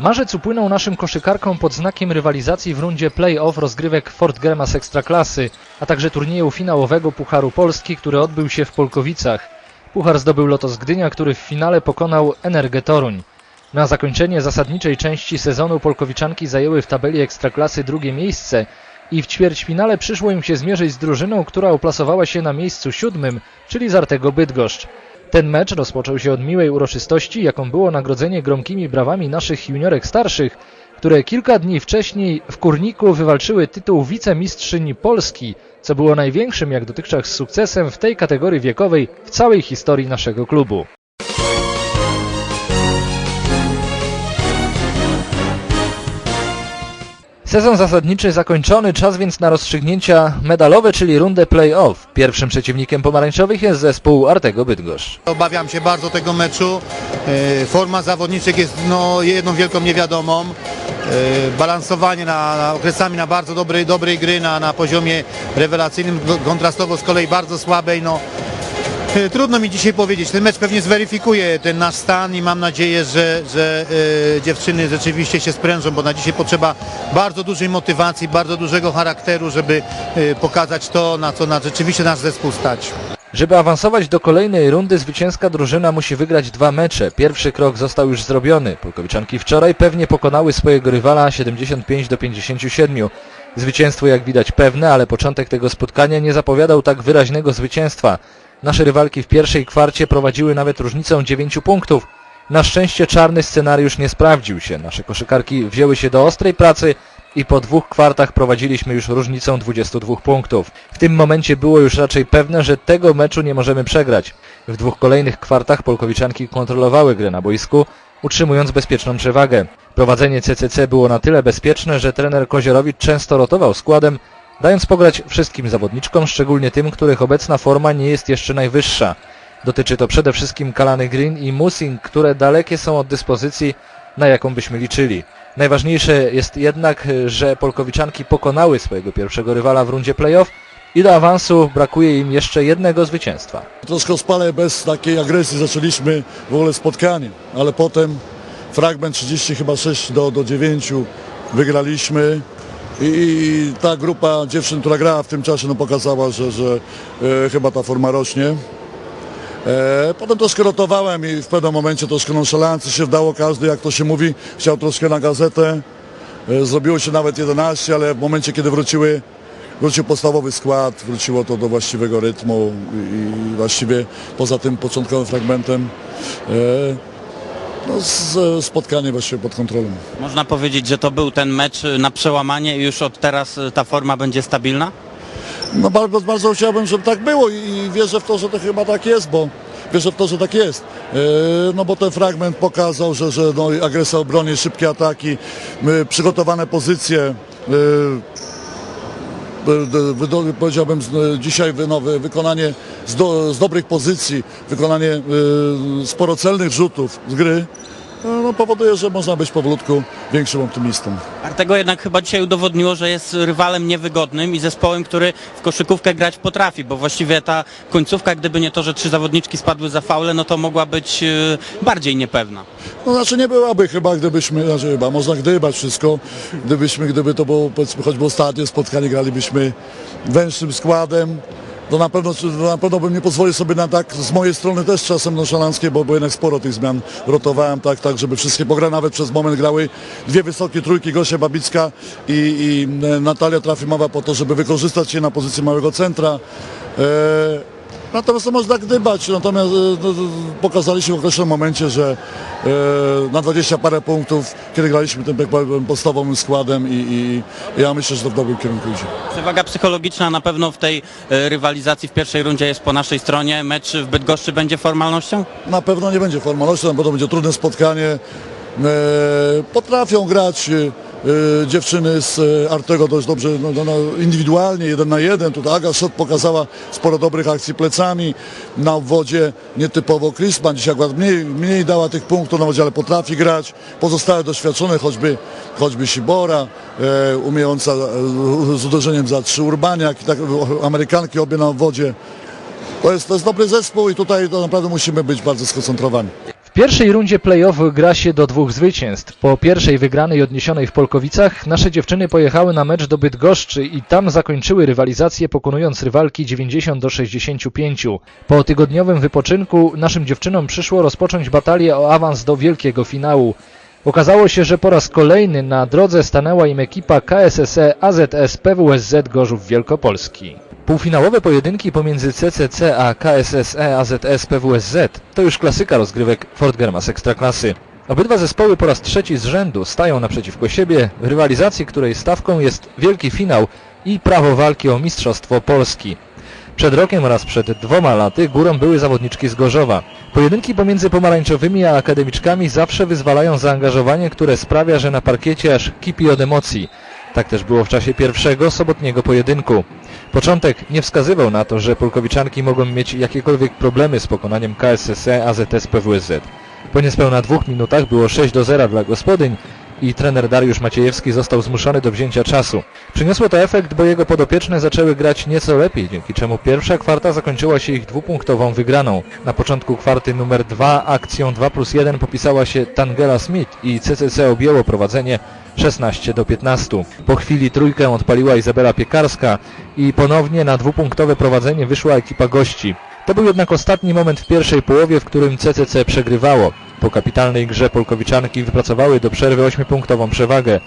Marzec upłynął naszym koszykarkom pod znakiem rywalizacji w rundzie play-off rozgrywek Fort Gremas Ekstraklasy, a także turnieju finałowego Pucharu Polski, który odbył się w Polkowicach. Puchar zdobył Lotos Gdynia, który w finale pokonał Energę Toruń. Na zakończenie zasadniczej części sezonu Polkowiczanki zajęły w tabeli Ekstraklasy drugie miejsce i w ćwierćfinale przyszło im się zmierzyć z drużyną, która uplasowała się na miejscu siódmym, czyli z Artego Bydgoszcz. Ten mecz rozpoczął się od miłej uroczystości, jaką było nagrodzenie gromkimi brawami naszych juniorek starszych, które kilka dni wcześniej w Kurniku wywalczyły tytuł wicemistrzyni Polski, co było największym jak dotychczas sukcesem w tej kategorii wiekowej w całej historii naszego klubu. Sezon zasadniczy zakończony, czas więc na rozstrzygnięcia medalowe, czyli rundę play-off. Pierwszym przeciwnikiem pomarańczowych jest zespół Artego Bydgoszcz. Obawiam się bardzo tego meczu. E, Forma zawodniczych jest no, jedną wielką niewiadomą. E, Balansowanie na, na okresami na bardzo dobrej, dobrej gry na, na poziomie rewelacyjnym, kontrastowo z kolei bardzo słabej. No, trudno mi dzisiaj powiedzieć. Ten mecz pewnie zweryfikuje ten nasz stan i mam nadzieję, że, że e, dziewczyny rzeczywiście się sprężą, bo na dzisiaj potrzeba bardzo dużej motywacji, bardzo dużego charakteru, żeby e, pokazać to, na co na rzeczywiście nasz zespół stać. Żeby awansować do kolejnej rundy, zwycięska drużyna musi wygrać dwa mecze. Pierwszy krok został już zrobiony. Polkowiczanki wczoraj pewnie pokonały swojego rywala 75 do 57. Zwycięstwo jak widać pewne, ale początek tego spotkania nie zapowiadał tak wyraźnego zwycięstwa. Nasze rywalki w pierwszej kwarcie prowadziły nawet różnicą 9 punktów. Na szczęście czarny scenariusz nie sprawdził się. Nasze koszykarki wzięły się do ostrej pracy i po dwóch kwartach prowadziliśmy już różnicą 22 punktów. W tym momencie było już raczej pewne, że tego meczu nie możemy przegrać. W dwóch kolejnych kwartach Polkowiczanki kontrolowały grę na boisku, utrzymując bezpieczną przewagę. Prowadzenie CCC było na tyle bezpieczne, że trener Koziorowicz często rotował składem, dając pograć wszystkim zawodniczkom, szczególnie tym, których obecna forma nie jest jeszcze najwyższa. Dotyczy to przede wszystkim Kalany Green i Musing, które dalekie są od dyspozycji, na jaką byśmy liczyli. Najważniejsze jest jednak, że Polkowiczanki pokonały swojego pierwszego rywala w rundzie playoff i do awansu brakuje im jeszcze jednego zwycięstwa. Troszkę ospale bez takiej agresji zaczęliśmy w ogóle spotkanie, ale potem fragment 30 chyba 6 do, do 9 wygraliśmy i, i ta grupa dziewczyn, która grała w tym czasie no pokazała, że, że e, chyba ta forma rośnie. E, potem troszkę rotowałem i w pewnym momencie troszkę nonszalancji się wdało każdy, jak to się mówi, chciał troszkę na gazetę. E, zrobiło się nawet 11, ale w momencie kiedy wróciły Wrócił podstawowy skład, wróciło to do właściwego rytmu i właściwie poza tym początkowym fragmentem e, no, z, spotkanie właściwie pod kontrolą. Można powiedzieć, że to był ten mecz na przełamanie i już od teraz y, ta forma będzie stabilna? No bardzo, bardzo chciałbym, żeby tak było i, wierzę w to, że to chyba tak jest, bo wierzę w to, że tak jest. E, no bo ten fragment pokazał, że, że no, agresja obronie, szybkie ataki, e, przygotowane pozycje. Powiedziałbym dzisiaj no, wy- wykonanie z, do, z dobrych pozycji, wykonanie y, sporo celnych rzutów z gry no, no, powoduje, że można być powolutku większym optymistą. Artego jednak chyba dzisiaj udowodniło, że jest rywalem niewygodnym i zespołem, który w koszykówkę grać potrafi, bo właściwie ta końcówka, gdyby nie to, że trzy zawodniczki spadły za faule, no to mogła być y, bardziej niepewna. No znaczy nie byłaby chyba, gdybyśmy, znaczy chyba można gdybać wszystko, gdybyśmy, gdyby to było powiedzmy choćby ostatnie spotkanie, gralibyśmy węższym składem, to na pewno, na pewno bym nie pozwolił sobie na tak, z mojej strony też czasem nonszalanckie, bo, bo jednak sporo tych zmian rotowałem, tak, tak, żeby wszystkie pogra, nawet przez moment grały dwie wysokie trójki, Gosia Babicka i, i e, Natalia Trafimowa po to, żeby wykorzystać się na pozycji małego centra. E, Natomiast to można gdybać, natomiast e, no, pokazaliśmy w określonym momencie, że e, na 20 parę punktów, kiedy graliśmy tym tak powiem, podstawowym składem i, i ja myślę, że to w dobrym kierunku idzie. Przewaga psychologiczna na pewno w tej y, rywalizacji w pierwszej rundzie jest po naszej stronie. Mecz w Bydgoszczy będzie formalnością? Na pewno nie będzie formalnością, bo to będzie trudne spotkanie. E, potrafią grać e, dziewczyny z e, Artego dość dobrze no, no, no, indywidualnie, jeden na jeden. Tutaj Aga Szot pokazała sporo dobrych akcji plecami. Na obwodzie nietypowo Chrisman dzisiaj akurat mniej, mniej dała tych punktów na obwodzie, ale potrafi grać. Pozostałe doświadczone, choćby, choćby Sibora, e, umiejąca z uderzeniem za trzy Urbaniak i tak Amerykanki obie na obwodzie. To jest, to jest dobry zespół i tutaj to naprawdę musimy być bardzo skoncentrowani. Pierwszej rundzie play-off gra się do dwóch zwycięstw. Po pierwszej wygranej odniesionej w Polkowicach nasze dziewczyny pojechały na mecz do Bydgoszczy i tam zakończyły rywalizację pokonując rywalki 90 do 65. Po tygodniowym wypoczynku naszym dziewczynom przyszło rozpocząć batalię o awans do wielkiego finału. Okazało się, że po raz kolejny na drodze stanęła im ekipa KSSE AZS PWSZ Gorzów Wielkopolski. Półfinałowe pojedynki pomiędzy CCC a KSSE AZS PWSZ to już klasyka rozgrywek Fort Germas Ekstraklasy. Obydwa zespoły po raz trzeci z rzędu stają naprzeciwko siebie w rywalizacji, której stawką jest wielki finał i prawo walki o Mistrzostwo Polski. Przed rokiem oraz przed dwoma laty górą były zawodniczki z Gorzowa. Pojedynki pomiędzy pomarańczowymi a akademiczkami zawsze wyzwalają zaangażowanie, które sprawia, że na parkiecie aż kipi od emocji. Tak też było w czasie pierwszego, sobotniego pojedynku. Początek nie wskazywał na to, że polkowiczanki mogą mieć jakiekolwiek problemy z pokonaniem KSSE AZS PWSZ. Po niespełna dwóch minutach było 6 do 0 dla gospodyń i trener Dariusz Maciejewski został zmuszony do wzięcia czasu. Przyniosło to efekt, bo jego podopieczne zaczęły grać nieco lepiej, dzięki czemu pierwsza kwarta zakończyła się ich dwupunktową wygraną. Na początku kwarty numer 2 akcją 2 plus 1 popisała się Tangela Smith i CCC objęło prowadzenie 16 do 15. Po chwili trójkę odpaliła Izabela Piekarska i ponownie na dwupunktowe prowadzenie wyszła ekipa gości. To był jednak ostatni moment w pierwszej połowie, w którym CCC przegrywało. Po kapitalnej grze Polkowiczanki wypracowały do przerwy 8-punktową przewagę.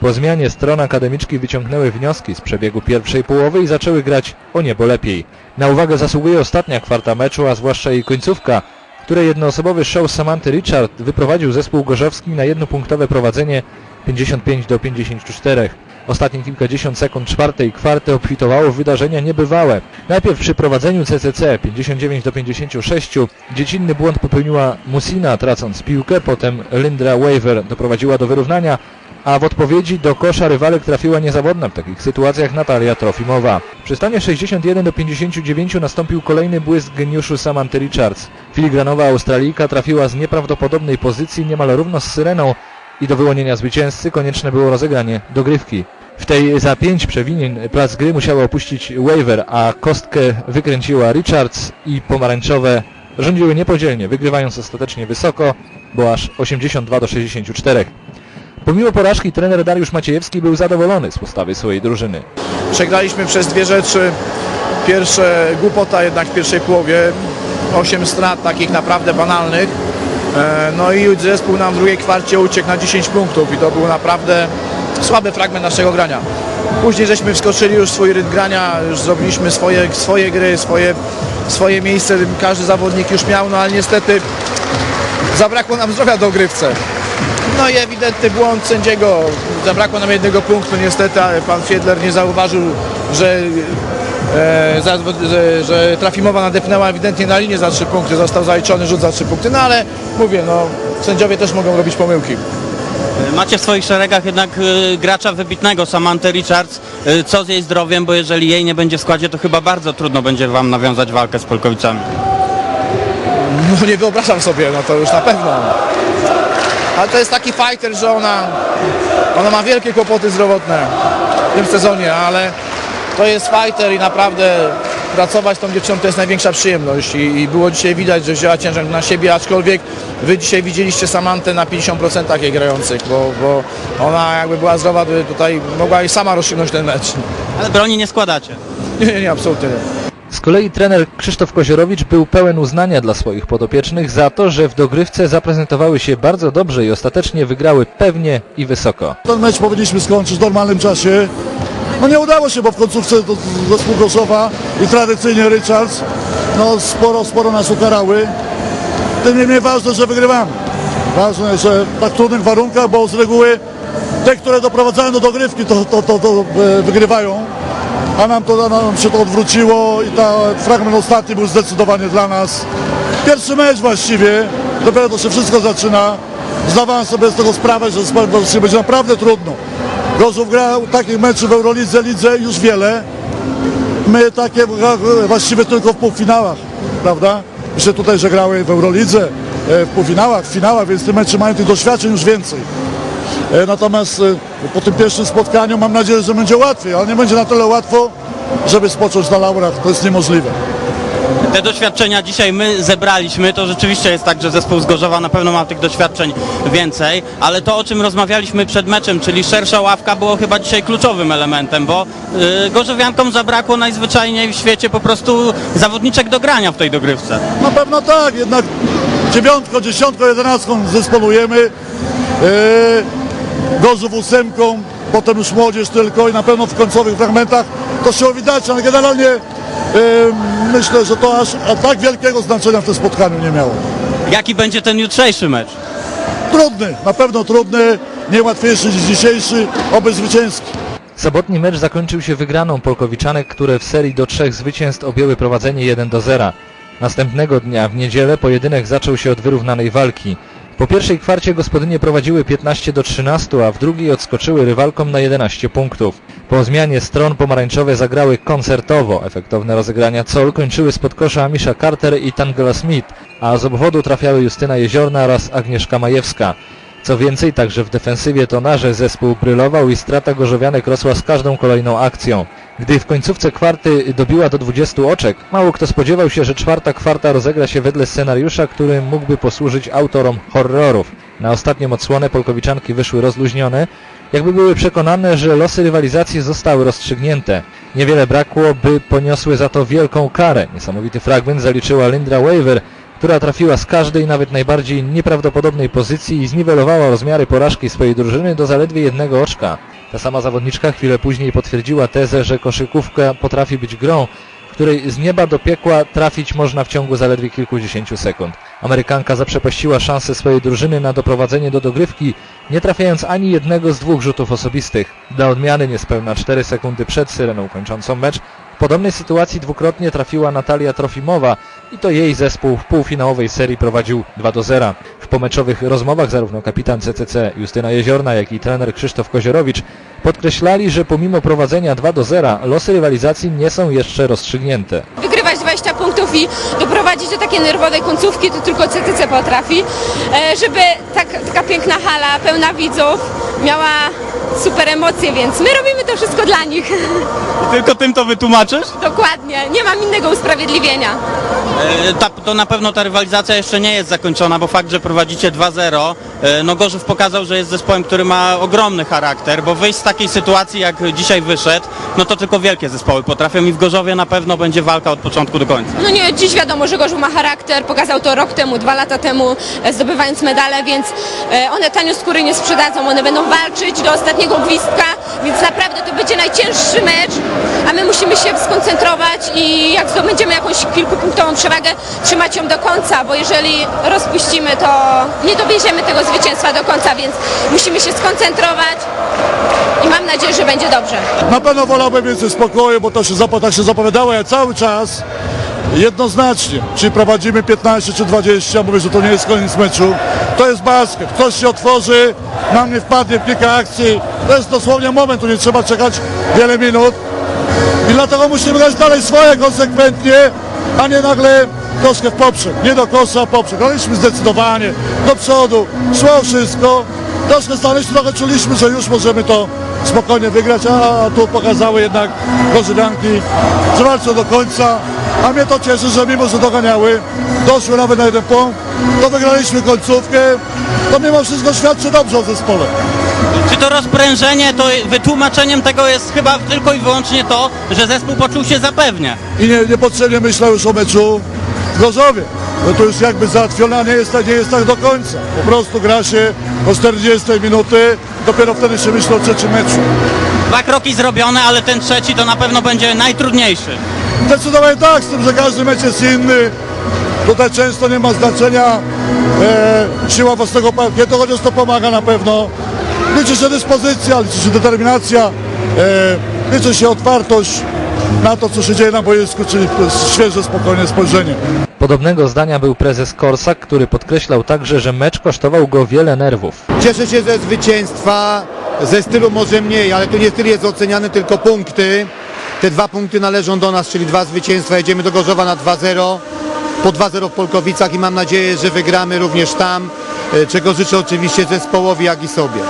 Po zmianie stron akademiczki wyciągnęły wnioski z przebiegu pierwszej połowy i zaczęły grać o niebo lepiej. Na uwagę zasługuje ostatnia kwarta meczu, a zwłaszcza jej końcówka, której jednoosobowy show Samanty Richard wyprowadził zespół gorzowski na jednopunktowe prowadzenie 55 do 54. Ostatnie kilkadziesiąt sekund czwartej kwarty obfitowało wydarzenia niebywałe. Najpierw przy prowadzeniu CCC 59 do 56 dziecinny błąd popełniła Musina tracąc piłkę, potem Lindra Waver doprowadziła do wyrównania, a w odpowiedzi do kosza rywalek trafiła niezawodna w takich sytuacjach Natalia Trofimowa. Przy stanie 61 do 59 nastąpił kolejny błysk geniuszu Samanty Richards. Filigranowa Australijka trafiła z nieprawdopodobnej pozycji niemal równo z syreną i do wyłonienia zwycięzcy konieczne było rozegranie dogrywki. W tej za pięć przewinień plac gry musiała opuścić Waver, a kostkę wykręciła Richards i pomarańczowe rządziły niepodzielnie, wygrywając ostatecznie wysoko, bo aż 82 do 64. Pomimo porażki trener Dariusz Maciejewski był zadowolony z postawy swojej drużyny. Przegraliśmy przez dwie rzeczy. Pierwsze głupota jednak w pierwszej połowie. Osiem strat takich naprawdę banalnych. E, No i zespół nam w drugiej kwarcie uciekł na 10 punktów i to był naprawdę słaby fragment naszego grania. Później żeśmy wskoczyli już swój rytm grania, już zrobiliśmy swoje, swoje gry, swoje, swoje miejsce, każdy zawodnik już miał, no ale niestety zabrakło nam zdrowia do grywce. No i ewidentny błąd sędziego. Zabrakło nam jednego punktu niestety, ale pan Fiedler nie zauważył, że, e, że, że Trafimowa nadepnęła ewidentnie na linię za trzy punkty. Został zaliczony rzut za trzy punkty. No ale mówię, no sędziowie też mogą robić pomyłki. Macie w swoich szeregach jednak y, gracza wybitnego, Samantę Richards. Y, co z jej zdrowiem, bo jeżeli jej nie będzie w składzie, to chyba bardzo trudno będzie wam nawiązać walkę z Polkowicami. No nie wyobrażam sobie, no to już na pewno. Ale to jest taki fighter, że ona, ona ma wielkie kłopoty zdrowotne w tym sezonie, ale to jest fighter i naprawdę pracować z tą dziewczyną to jest największa przyjemność i, i było dzisiaj widać, że wzięła ciężar na siebie, aczkolwiek wy dzisiaj widzieliście Samantę na 50% jej grających, bo, bo ona jakby była zdrowa, to tutaj mogła i sama rozstrzygnąć ten mecz. Ale broni nie składacie. Nie, nie, nie, absolutnie nie. Z kolei trener Krzysztof Koziorowicz był pełen uznania dla swoich podopiecznych za to, że w dogrywce zaprezentowały się bardzo dobrze i ostatecznie wygrały pewnie i wysoko. Ten mecz powinniśmy skończyć w normalnym czasie. No nie udało się, bo w końcówce zespół Gorzowa i tradycyjnie Richards no sporo, sporo nas ukarały. Tym niemniej ważne, że wygrywamy. Ważne, że w tak trudnych warunkach, bo z reguły te, które doprowadzają do dogrywki, to, to, to, to e, wygrywają. A nam, to, nam się to odwróciło i ta fragment ostatni był zdecydowanie dla nas. Pierwszy mecz właściwie, dopiero to się wszystko zaczyna. Zdawałem sobie z tego sprawę, że będzie naprawdę trudno. Gorzów grał takich meczów w Eurolidze, lidze już wiele. My takie gra- właściwie tylko w półfinałach, prawda? Myślę tutaj, że grały w Eurolidze, e, w półfinałach, w finałach, więc te mecze mają tych doświadczeń już więcej. E, Natomiast e, po tym pierwszym spotkaniu mam nadzieję, że będzie łatwiej, ale nie będzie na tyle łatwo, żeby spocząć na laurach. To jest niemożliwe. Te doświadczenia dzisiaj my zebraliśmy, to rzeczywiście jest tak, że zespół z Gorzowa na pewno ma tych doświadczeń więcej, ale to o czym rozmawialiśmy przed meczem, czyli szersza ławka było chyba dzisiaj kluczowym elementem, bo yy, Gorzowiankom zabrakło najzwyczajniej w świecie po prostu zawodniczek do grania w tej dogrywce. Na pewno tak, jednak dziewiątką, dziesiątką, jedenastką zesponujemy. Yy, Gorzów ósemką, potem już młodzież tylko i na pewno w końcowych fragmentach to się widać, ale generalnie yy, myślę, że to aż a tak wielkiego znaczenia w tym spotkaniu nie miało. Jaki będzie ten jutrzejszy mecz? Trudny, na pewno trudny, nie łatwiejszy niż dzisiejszy, oby zwycięski. Sobotni mecz zakończył się wygraną Polkowiczanek, które w serii do trzech zwycięstw objęły prowadzenie 1 do 0. Następnego dnia, w niedzielę, pojedynek zaczął się od wyrównanej walki. Po pierwszej kwarcie gospodynie prowadziły 15 do 13, a w drugiej odskoczyły rywalkom na 11 punktów. Po zmianie stron pomarańczowe zagrały koncertowo. Efektowne rozegrania Col kończyły spod kosza Amisha Carter i Tangela Smith, a z obwodu trafiały Justyna Jeziorna oraz Agnieszka Majewska. Co więcej, także w defensywie tonarze zespół brylował i strata gorzowianek rosła z każdą kolejną akcją. Gdy w końcówce kwarty dobiła do 20 oczek, mało kto spodziewał się, że czwarta kwarta rozegra się wedle scenariusza, który mógłby posłużyć autorom horrorów. Na ostatnią odsłonę Polkowiczanki wyszły rozluźnione, jakby były przekonane, że losy rywalizacji zostały rozstrzygnięte. Niewiele brakło, by poniosły za to wielką karę. Niesamowity fragment zaliczyła Lindra Waver, która trafiła z każdej, nawet najbardziej nieprawdopodobnej pozycji i zniwelowała rozmiary porażki swojej drużyny do zaledwie jednego oczka. Ta sama zawodniczka chwilę później potwierdziła tezę, że koszykówka potrafi być grą, której z nieba do piekła trafić można w ciągu zaledwie kilkudziesięciu sekund. Amerykanka zaprzepaściła szansę swojej drużyny na doprowadzenie do dogrywki, nie trafiając ani jednego z dwóch rzutów osobistych. Dla odmiany niespełna 4 sekundy przed syreną kończącą mecz w podobnej sytuacji dwukrotnie trafiła Natalia Trofimowa i to jej zespół w półfinałowej serii prowadził 2 do 0. W pomeczowych rozmowach zarówno kapitan CCC Justyna Jeziorna, jak i trener Krzysztof Koziorowicz podkreślali, że pomimo prowadzenia 2 do 0 losy rywalizacji nie są jeszcze rozstrzygnięte. wygrywać 20 punktów i doprowadzić do takiej nerwowej końcówki, to tylko CTC potrafi. E, Żeby tak, taka piękna hala, pełna widzów, miała super emocje, więc my robimy to wszystko dla nich. Tylko tym to wytłumaczysz? Dokładnie, nie mam innego usprawiedliwienia. E, Ta, to na pewno ta rywalizacja jeszcze nie jest zakończona, bo fakt, że prowadzicie 2-0, e, no Gorzów pokazał, że jest zespołem, który ma ogromny charakter, bo wyjść z takiej sytuacji, jak dzisiaj wyszedł, no to tylko wielkie zespoły potrafią i w Gorzowie na pewno będzie walka od początku do końca. No nie, dziś wiadomo, że Gorzów ma charakter, pokazał to rok temu, dwa lata temu, e, zdobywając medale, więc e, one tanio skóry nie sprzedadzą, one będą walczyć do ostatniego gwizdka, więc naprawdę to będzie najcięższy mecz, a my musimy się skoncentrować i jak zdobędziemy jakąś kilkupunktową przewagę, trzymać ją do końca, bo jeżeli rozpuścimy, to nie dowieziemy tego zwycięstwa do końca, więc musimy się skoncentrować i mam nadzieję, że będzie dobrze. Na pewno wolałbym więcej spokoju, bo to się, tak się zapowiadało ja cały czas jednoznacznie, czy prowadzimy 15 czy 20, mówię, że to nie jest koniec meczu. To jest basket, ktoś się otworzy, na mnie wpadnie kilka akcji, to jest dosłownie moment, tu nie trzeba czekać wiele minut. I dlatego musimy grać dalej swoje konsekwentnie, a nie nagle troszkę w poprzek, nie do kosza, a poprzek. Graliśmy zdecydowanie do przodu, szło wszystko, troszkę stanęliśmy, trochę czuliśmy, że już możemy to spokojnie wygrać, a tu pokazały jednak Gorzylianki, że walczą do końca, a mnie to cieszy, że mimo, że doganiały, doszły nawet na jeden punkt, to wygraliśmy końcówkę, to mimo wszystko świadczy dobrze o zespole. Czy to rozprężenie, to wytłumaczeniem tego jest chyba tylko i wyłącznie to, że zespół poczuł się zapewnie. i nie, niepotrzebnie myślał już o meczu w Gorzowie. No to już jakby załatwione, a nie jest, tak- nie jest tak do końca. Po prostu gra się o 40 minuty, dopiero wtedy się myśli o trzecim meczu. Dwa kroki zrobione, ale ten trzeci to na pewno będzie najtrudniejszy. Zdecydowanie tak, z tym, że każdy mecz jest inny. Tutaj często nie ma znaczenia e, siła własnego parkietu, chociaż to pomaga na pewno. Liczy się dyspozycja, liczy się determinacja, e, liczy się otwartość na to, co się dzieje na boisku, czyli świeże, spokojne spojrzenie. Podobnego zdania był prezes Korsak, który podkreślał także, że mecz kosztował go wiele nerwów. Cieszę się ze zwycięstwa, ze stylu może mniej, ale tu nie styl jest oceniany, tylko punkty. Te dwa punkty należą do nas, czyli dwa zwycięstwa. Jedziemy do Gorzowa na 2-0, po 2-0 w Polkowicach i mam nadzieję, że wygramy również tam, e, czego życzę oczywiście zespołowi, jak i sobie.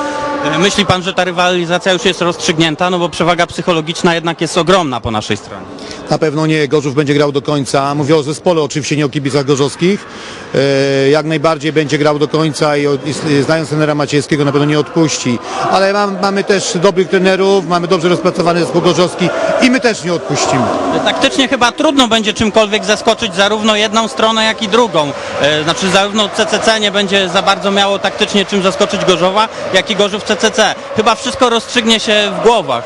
E, Myśli pan, że ta rywalizacja już jest rozstrzygnięta, no bo przewaga psychologiczna jednak jest ogromna po naszej stronie. Na pewno nie, Gorzów będzie grał do końca. Mówię o zespole, oczywiście nie o kibicach gorzowskich. E, jak najbardziej będzie grał do końca i, znając trenera Maciejskiego na pewno nie odpuści. Ale mam, mamy też dobrych trenerów, mamy dobrze rozpracowany zespół gorzowski i my też nie odpuścimy. Taktycznie chyba trudno będzie czymkolwiek zaskoczyć zarówno jedną stronę, jak i drugą. E, Znaczy zarówno CCC nie będzie za bardzo miało taktycznie czym zaskoczyć Gorzowa, jak i Gorzów CCC. Chyba wszystko rozstrzygnie się w głowach.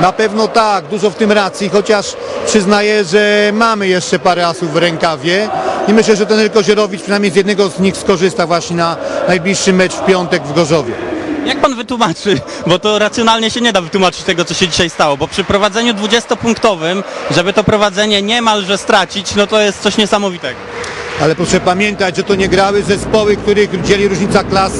Na pewno tak, dużo w tym racji, chociaż przyznaję, że mamy jeszcze parę asów w rękawie i myślę, że ten Kozierowicz przynajmniej z jednego z nich skorzysta właśnie na najbliższy mecz w piątek w Gorzowie. Jak pan wytłumaczy, bo to racjonalnie się nie da wytłumaczyć tego, co się dzisiaj stało, bo przy prowadzeniu 20-punktowym, żeby to prowadzenie niemalże stracić, no to jest coś niesamowitego. Ale proszę pamiętać, że to nie grały zespoły, których dzieli różnica klas,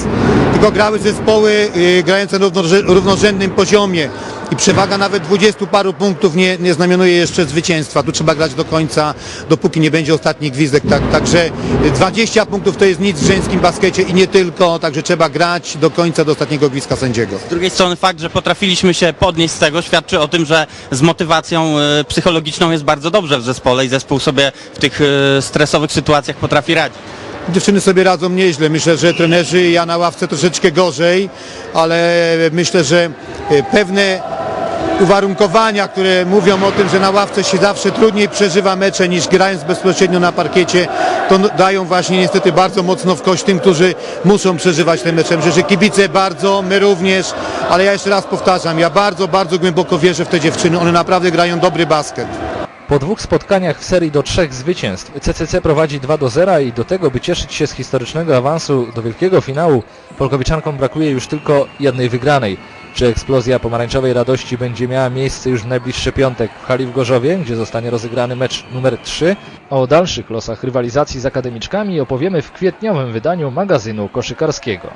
tylko grały zespoły y, grające na równorzę- równorzędnym poziomie. I przewaga nawet 20 paru punktów nie, nie znamionuje jeszcze zwycięstwa. Tu trzeba grać do końca, dopóki nie będzie ostatni gwizdek. Tak, także y, 20 punktów to jest nic w żeńskim baskecie i nie tylko, także trzeba grać do końca, do ostatniego gwizdka sędziego. Z drugiej strony fakt, że potrafiliśmy się podnieść z tego, świadczy o tym, że z motywacją e, psychologiczną jest bardzo dobrze w zespole i zespół sobie w tych stresowych sytuacjach potrafi radzić. Dziewczyny sobie radzą nieźle. Myślę, że trenerzy ja na ławce troszeczkę gorzej, ale myślę, że e, pewne uwarunkowania, które mówią o tym, że na ławce się zawsze trudniej przeżywa mecze niż grając bezpośrednio na parkiecie, to dają właśnie niestety bardzo mocno w kość tym, którzy muszą przeżywać te mecze. Myślę, że kibice bardzo, my również, ale ja jeszcze raz powtarzam, ja bardzo, bardzo głęboko wierzę w te dziewczyny. One naprawdę grają dobry basket. Po dwóch spotkaniach w serii do trzech zwycięstw CCC prowadzi 2 do 0 i do tego, by cieszyć się z historycznego awansu do wielkiego finału, Polkowiczankom brakuje już tylko jednej wygranej. Czy eksplozja pomarańczowej radości będzie miała miejsce już w najbliższy piątek w hali w Gorzowie, gdzie zostanie rozegrany mecz numer 3? O dalszych losach rywalizacji z akademiczkami opowiemy w kwietniowym wydaniu magazynu koszykarskiego.